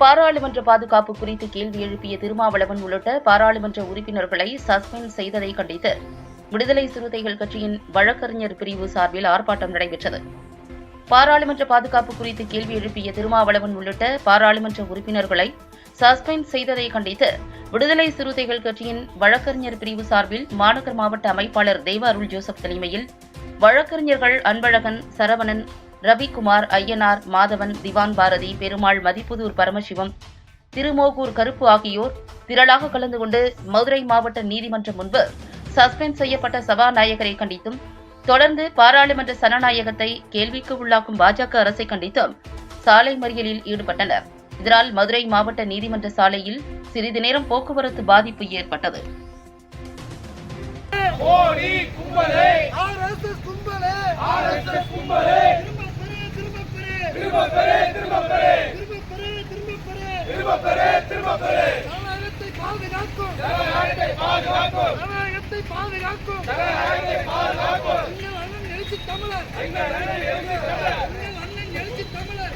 பாராளுமன்ற பாதுகாப்பு குறித்து கேள்வி எழுப்பிய திருமாவளவன் உள்ளிட்ட பாராளுமன்ற உறுப்பினர்களை சஸ்பெண்ட் செய்ததை கண்டித்து விடுதலை சிறுத்தைகள் கட்சியின் வழக்கறிஞர் பிரிவு சார்பில் ஆர்ப்பாட்டம் நடைபெற்றது. பாராளுமன்ற பாதுகாப்பு குறித்து கேள்வி எழுப்பிய திருமாவளவன் உள்ளிட்ட பாராளுமன்ற உறுப்பினர்களை சஸ்பெண்ட் செய்ததை கண்டித்து விடுதலை சிறுத்தைகள் கட்சியின் வழக்கறிஞர் பிரிவு சார்பில் மாநகர் மாவட்ட அமைப்பாளர் தேவ அருள் ஜோசப் தலைமையில் வழக்கறிஞர்கள் அன்பழகன் சரவணன் ரவிக்குமார் ஐயனார் மாதவன் திவான் பாரதி பெருமாள் மதிப்புதூர் பரமசிவம் திருமோகூர் கருப்பு ஆகியோர் திரளாக கலந்து கொண்டு மதுரை மாவட்ட நீதிமன்றம் முன்பு சஸ்பெண்ட் செய்யப்பட்ட சபாநாயகரை கண்டித்தும் தொடர்ந்து பாராளுமன்ற சனநாயகத்தை கேள்விக்கு உள்ளாக்கும் பாஜக அரசை கண்டித்தும் சாலை மறியலில் ஈடுபட்டனர். இதனால் மதுரை மாவட்ட நீதிமன்ற சாலையில் சிறிது நேரம் போக்குவரத்து பாதிப்பு ஏற்பட்டது. கும்பலே! கும்பலே! ஜனநாயகத்தை பாதுகாக்கும். எங்கள் அண்ணன் எழுச்சி தமிழர். எங்கள் அண்ணன் எழுச்சி தமிழர்.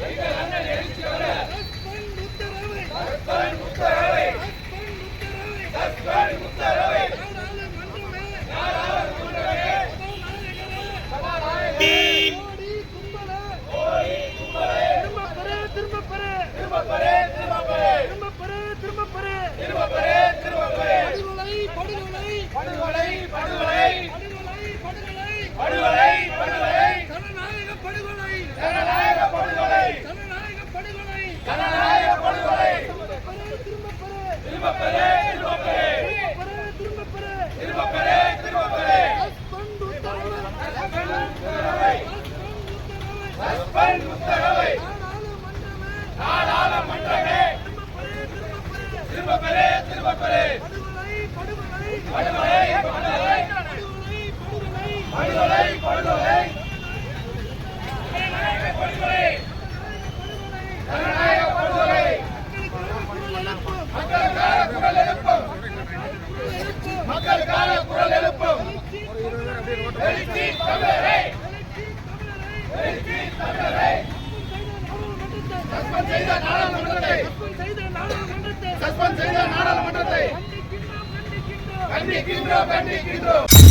மக்களுக்கான குரல் எழுப்பும். மக்களுக்கான குரல் எழுப்பும். எழுச்சி தமிழரை எழுச்சி தமிழரை சஸ்பெண்ட் செய்த நாடாளுமன்றத்தை சஸ்பெண்ட் செய்த நாடாளுமன்றத்தை கண்டிக்கின்றோம் கண்டிக்கின்றோம்.